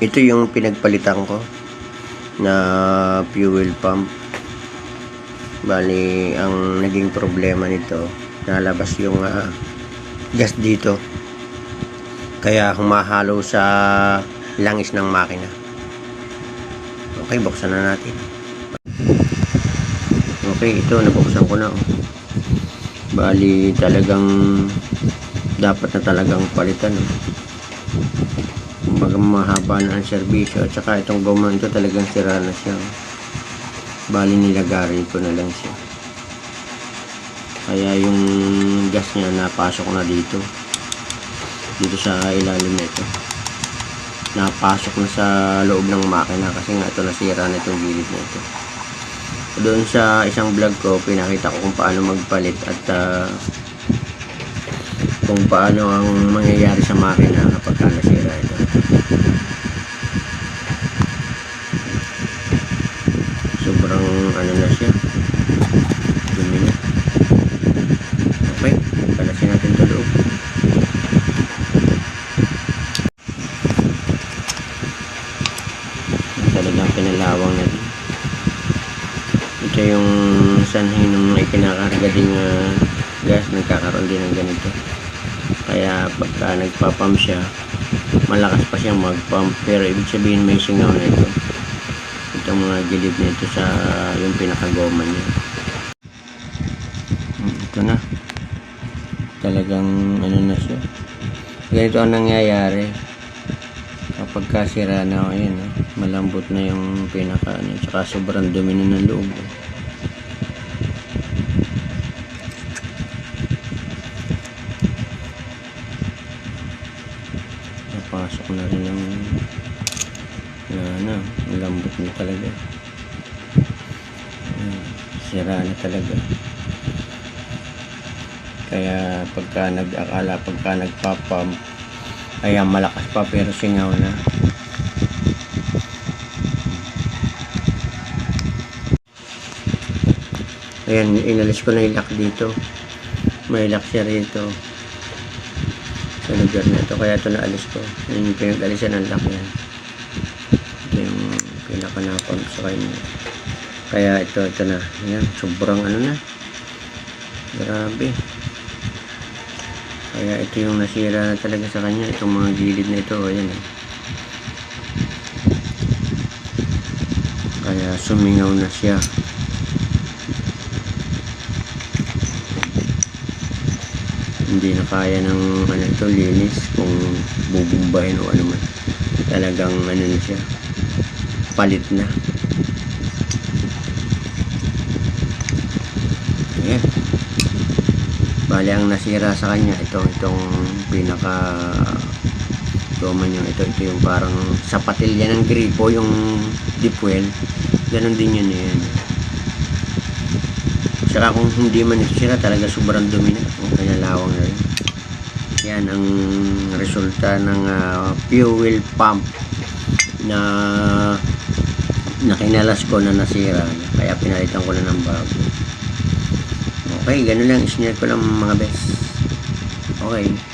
ito yung pinagpalitan ko na fuel pump bali ang naging problema nito nalabas yung ah, gas dito kaya humahalo sa langis ng makina okay buksan na natin okay ito nabuksan ko na oh. bali talagang dapat na talagang palitan oh. Kumbaga mahaba na ang serbisyo. At saka itong goma ito talagang sira na siya. Bali nilagarin ko na lang siya. Kaya yung gas niya napasok na dito. Dito sa ilalim nito napasok na sa loob ng makina kasi nga ito nasira na itong gilid na ito. Doon sa isang vlog ko pinakita ko kung paano magpalit at ah, kung paano ang mangyayari sa makina kapag ka ano na siya. Dumi na okay kalasin natin ito loob. Talagang pinalawang na din ito yung sanhi ng may kinakarga ding ah, gas nagkakaroon din ng ganito. Kaya pagka nagpapump siya malakas pa siyang magpump. Pero ibig sabihin may singaw na ito itong mga gilid nito sa yung pinakagoma niya. Hmm, ito na. Talagang ano na siya. Ganito ang nangyayari. Kapag kasira na oh, ayan, oh, malambot na yung pinaka ano, tsaka sobrang dumi na ng loob oh. napasok na rin yung na ano, ang lambot na talaga. Ayan, sira na talaga. Kaya pagka nag-akala pagka nagpapump ayan malakas pa pero singaw na. Ayan inalis ko na yung lock dito. May lock siya rito. Sa lugar na ito kaya ito naalis ko. Yun yung pinag-alisan ng lock yan ito yung pinakanapang sa kanya. Kaya ito ito na. Yan sobrang ano na. Grabe. Kaya ito yung nasira na talaga sa kanya itong mga gilid na ito. Ayan eh. kaya sumingaw na siya. Hindi na kaya ng ano ito linis kung bubumbahin o ano man. Talagang ano na siya palit na. Ayan. Bali ang nasira sa kanya ito itong pinaka goma niya ito ito yung parang sa patilya ng gripo yung dipwell ganun din yun yan saka kung hindi man ito sira talaga sobrang dumi na. Kung pinalawang na yan ang resulta ng ah, fuel pump na nakinalas ko na nasira na. kaya pinalitan ko na ng bago Okay, ganun lang. Isnare ko lang mga best. Okay.